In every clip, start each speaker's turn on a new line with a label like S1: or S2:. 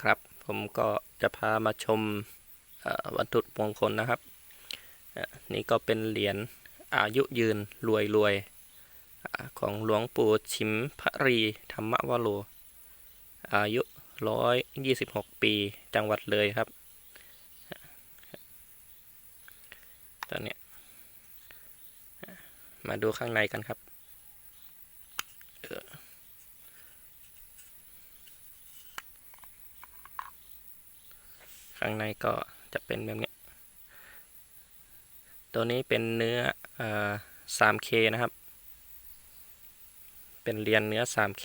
S1: ครับผมก็จะพามาชมวัตถุมงคลนะครับ นี่ก็เป็นเหรียญอายุยืนรวยรวยของหลวงปู่ชิมพรีธรรมวโรอายุร้อยยี่สิบหกปีจังหวัดเลยครับตอนนี้มาดูข้างในกันครับเอ่อ ข้างในก็จะเป็นแบบนี้ ตัวนี้เป็นเนื้อเอ่อ 3K นะครับ เป็นเหรียญเนื้อ 3K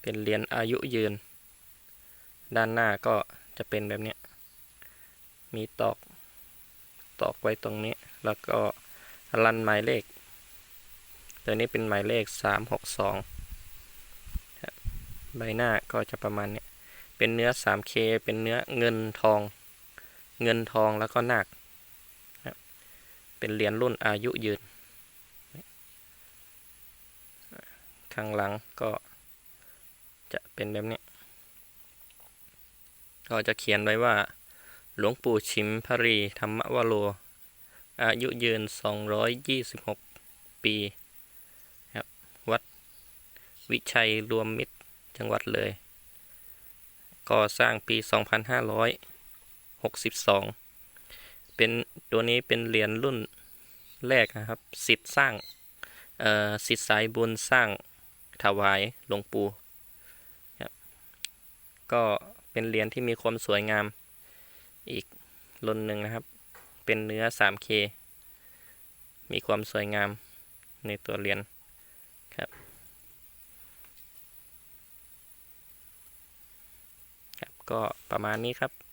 S1: เป็นเหรียญอายุยืน ด้านหน้าก็จะเป็นแบบนี้ มีตอก ตอกไว้ตรงนี้ แล้วก็รันหมายเลข ตัวนี้เป็นหมายเลข 362 ใบหน้าก็จะประมาณนี้ เป็นเนื้อ 3K เป็นเนื้อเงินทอง เงินทองแล้วก็นาคเป็นเหรียญรุ่นอายุยืน ข้างหลังก็จะเป็นแบบนี้ ก็จะเขียนไว้ว่า หลวงปู่ชิมพรีธรรมวโร อายุยืน 226 ปีครับวัดวิชัยรวมมิตรจังหวัดเลย ก่อสร้างปี 2562 เป็นตัวนี้เป็นเหรียญรุ่นแรกนะครับสิทธิ์สร้างเอ่อสิทธิ์สายบุญสร้างถวายหลวงปู่ครับก็เป็นเหรียญที่มีความสวยงามอีกรุ่นหนึ่งนะครับ เป็นเนื้อ 3K มีความสวยงามในตัวเหรียญครับ ก็ประมาณนี้ครับ